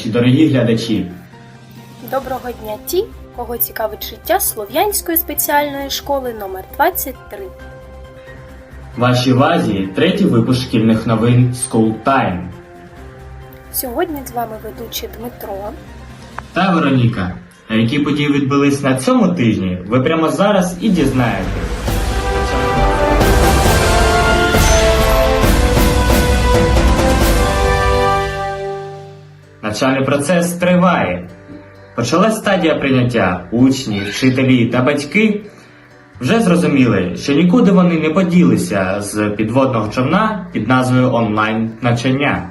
Наші дорогі глядачі! Доброго дня ті, кого цікавить життя Слов'янської спеціальної школи номер 23. Вашій увазі третій випуск шкільних новин School Time. Сьогодні з вами ведучий Дмитро. Та Вероніка. А які події відбулись на цьому тижні, ви прямо зараз і дізнаєтесь. Навчальний процес триває. Почалась стадія прийняття. Учні, вчителі та батьки вже зрозуміли, що нікуди вони не поділися з підводного човна під назвою онлайн навчання.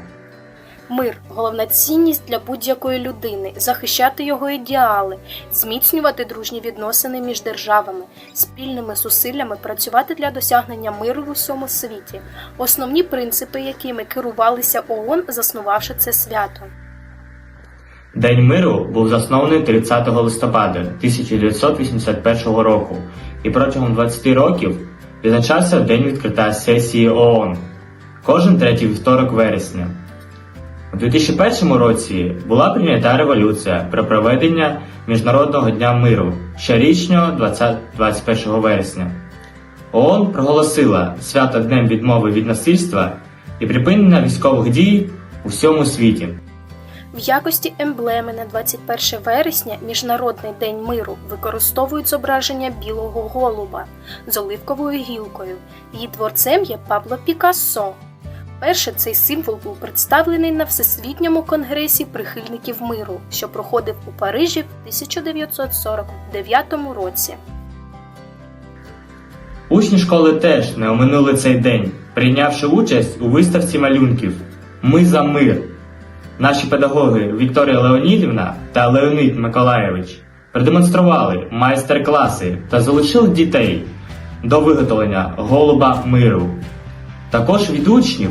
Мир головна цінність для будь-якої людини, захищати його ідеали, зміцнювати дружні відносини між державами, спільними зусиллями працювати для досягнення миру в усьому світі. Основні принципи, якими керувалися ООН, заснувавши це свято. День миру був заснований 30 листопада 1981 року і протягом 20 років відзначався день відкриття сесії ООН кожен третій вівторок вересня. У 2001 році була прийнята революція про проведення Міжнародного дня миру щорічного 20 21 вересня. ООН проголосила свято Днем відмови від насильства і припинення військових дій у всьому світі. В якості емблеми на 21 вересня Міжнародний день миру використовують зображення білого голуба з оливковою гілкою. Її творцем є Пабло Пікассо. Перше цей символ був представлений на Всесвітньому конгресі прихильників миру, що проходив у Парижі в 1949 році. Учні школи теж не оминули цей день, прийнявши участь у виставці малюнків Ми за мир. Наші педагоги Вікторія Леонідівна та Леонід Миколаєвич продемонстрували майстер-класи та залучили дітей до виготовлення голуба миру. Також від учнів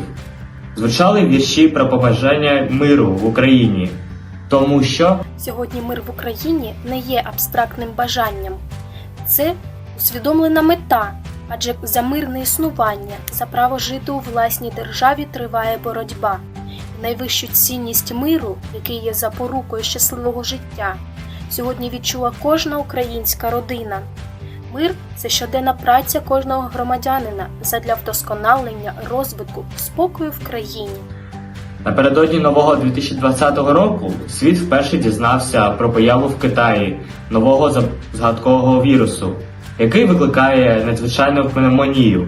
звучали вірші про побажання миру в Україні, тому що Сьогодні мир в Україні не є абстрактним бажанням. Це усвідомлена мета, адже за мирне існування, за право жити у власній державі триває боротьба. Найвищу цінність миру, який є запорукою щасливого життя, сьогодні відчула кожна українська родина. Мир це щоденна праця кожного громадянина задля вдосконалення, розвитку, спокою в країні. Напередодні нового 2020 року світ вперше дізнався про появу в Китаї нового згадкового вірусу, який викликає надзвичайну пневмонію.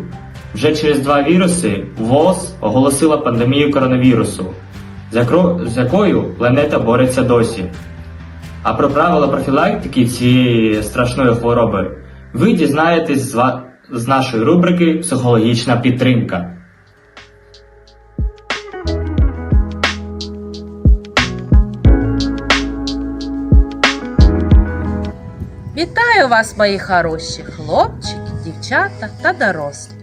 Вже через два віруси ВОЗ оголосила пандемію коронавірусу, з, якою планета бореться досі. А про правила профілактики цієї страшної хвороби ви дізнаєтесь з нашої рубрики Психологічна підтримка. Вітаю вас, мої хороші хлопчики, дівчата та дорослі.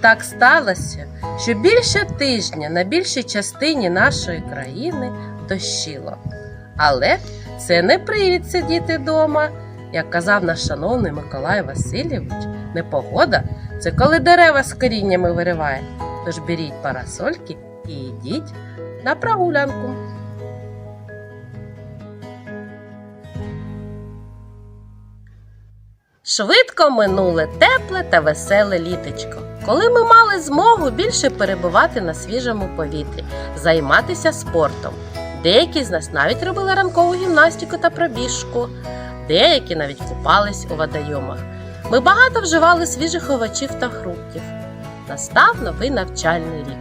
Так сталося, що більше тижня на більшій частині нашої країни дощило. Але це не привід сидіти вдома. Як казав наш шановний Миколай Васильович, непогода це коли дерева з коріннями вириває. Тож беріть парасольки і йдіть на прогулянку. Швидко минуле тепле та веселе літочко, коли ми мали змогу більше перебувати на свіжому повітрі, займатися спортом. Деякі з нас навіть робили ранкову гімнастику та пробіжку, деякі навіть купались у водойомах. Ми багато вживали свіжих овочів та фруктів. Настав новий навчальний рік.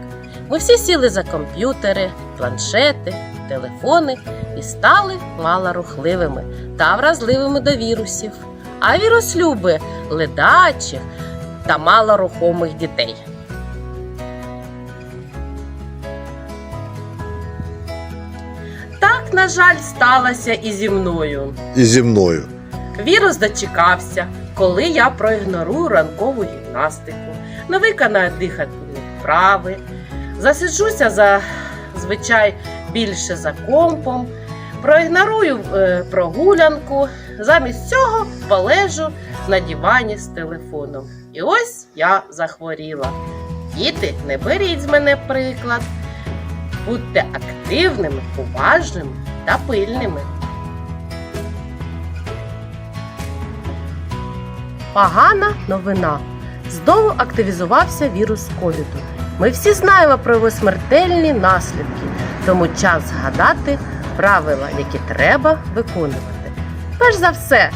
Ми всі сіли за комп'ютери, планшети, телефони і стали малорухливими та вразливими до вірусів а вірус любить ледачих та малорухомих дітей. Так, на жаль, сталося і зі мною. і зі мною. Вірус дочекався, коли я проігнорую ранкову гімнастику, не виконаю дихальні вправи, засиджуся за звичай більше за компом, проігнорую е, прогулянку, замість цього полежу на дивані з телефоном. І ось я захворіла. Діти, не беріть з мене приклад. Будьте активними, уважними та пильними. Погана новина. Знову активізувався вірус ковіду. Ми всі знаємо про його смертельні наслідки, тому час згадати правила, які треба виконувати. Перш за все,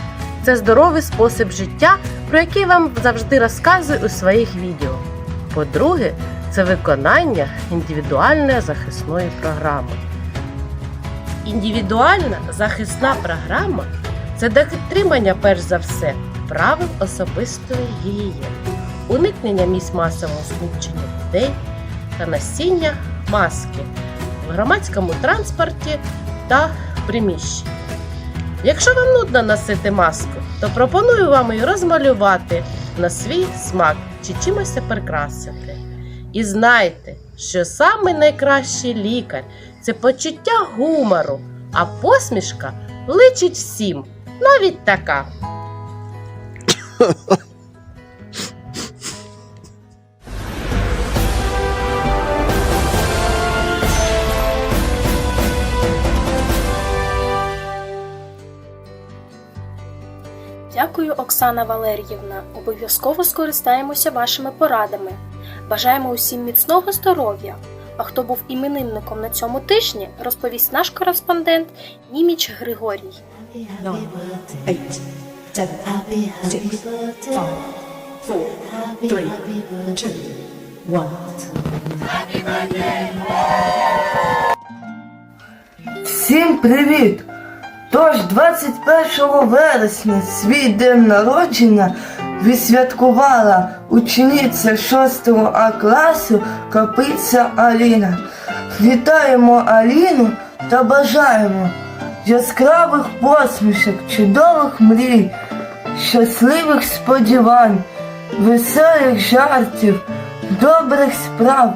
це здоровий спосіб життя, про який вам завжди розказую у своїх відео. По-друге, це виконання індивідуальної захисної програми. Індивідуальна захисна програма це дотримання, перш за все, правил особистої гігієни, уникнення місць масового скупчення людей та носіння маски в громадському транспорті та приміщенні. Якщо вам нудно носити маску, то пропоную вам її розмалювати на свій смак чи чимось прикрасити. І знайте, що саме найкращий лікар це почуття гумору, а посмішка личить всім, навіть така. Дякую, Оксана Валер'ївна. Обов'язково скористаємося вашими порадами. Бажаємо усім міцного здоров'я. А хто був іменинником на цьому тижні, розповість наш кореспондент Німіч Григорій. Всім привіт! Тож 21 вересня свій день народження відсвяткувала учениця 6 А класу Капиця Аліна. Вітаємо Аліну та бажаємо яскравих посмішок, чудових мрій, щасливих сподівань, веселих жартів, добрих справ,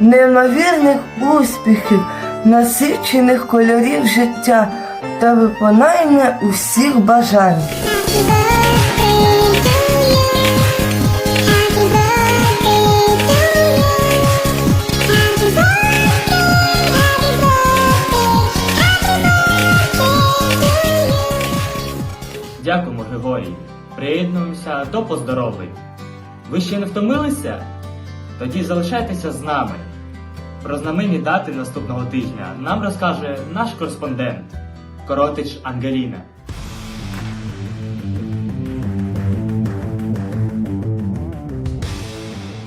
неймовірних успіхів, насичених кольорів життя та виконання усіх бажань. Дякуємо, Григорій. Приєднуємося до поздоровлень. Ви ще не втомилися? Тоді залишайтеся з нами. Про знаменні дати наступного тижня нам розкаже наш кореспондент Коротич Ангеліна.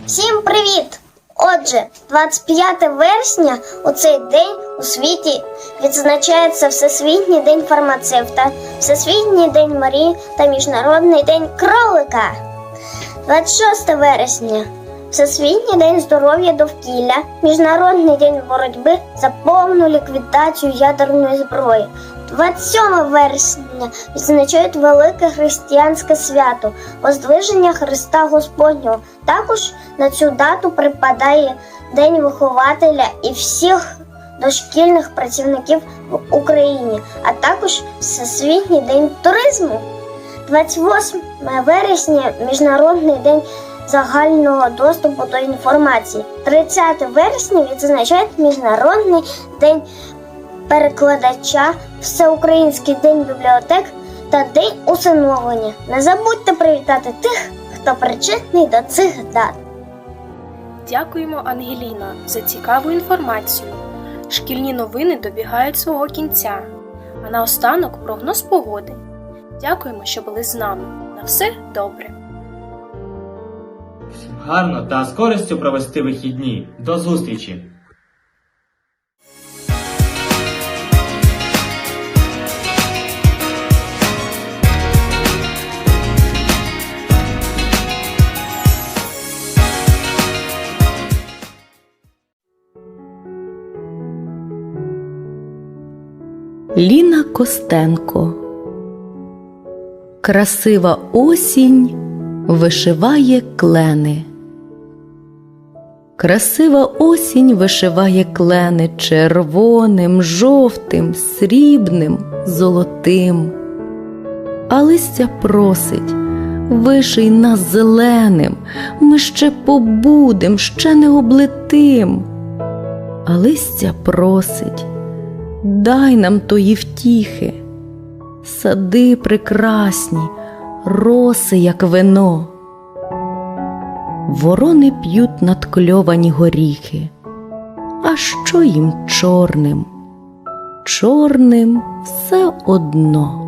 Всім привіт! Отже, 25 вересня у цей день у світі відзначається Всесвітній день фармацевта, Всесвітній день Марії та Міжнародний день кролика. 26 вересня Всесвітній день здоров'я довкілля, Міжнародний день боротьби за повну ліквідацію ядерної зброї. 27 вересня відзначають велике християнське свято Воздвиження Христа Господнього. Також на цю дату припадає День вихователя і всіх дошкільних працівників в Україні, а також Всесвітній день туризму. 28 вересня Міжнародний день загального доступу до інформації. 30 вересня відзначають Міжнародний день перекладача, Всеукраїнський день бібліотек та День усиновлення. Не забудьте привітати тих, хто причетний до цих дат. Дякуємо, Ангеліна, за цікаву інформацію. Шкільні новини добігають свого кінця. А наостанок прогноз погоди. Дякуємо, що були з нами. На все добре. Гарно та з користю провести вихідні. До зустрічі! Ліна Костенко Красива осінь вишиває клени. Красива осінь вишиває клени червоним, жовтим, срібним, золотим. А листя просить, виший нас зеленим, ми ще побудем, ще не облетим. а листя просить, дай нам тої втіхи, сади прекрасні, роси, як вино. Ворони п'ють надкльовані горіхи. А що їм чорним? Чорним все одно.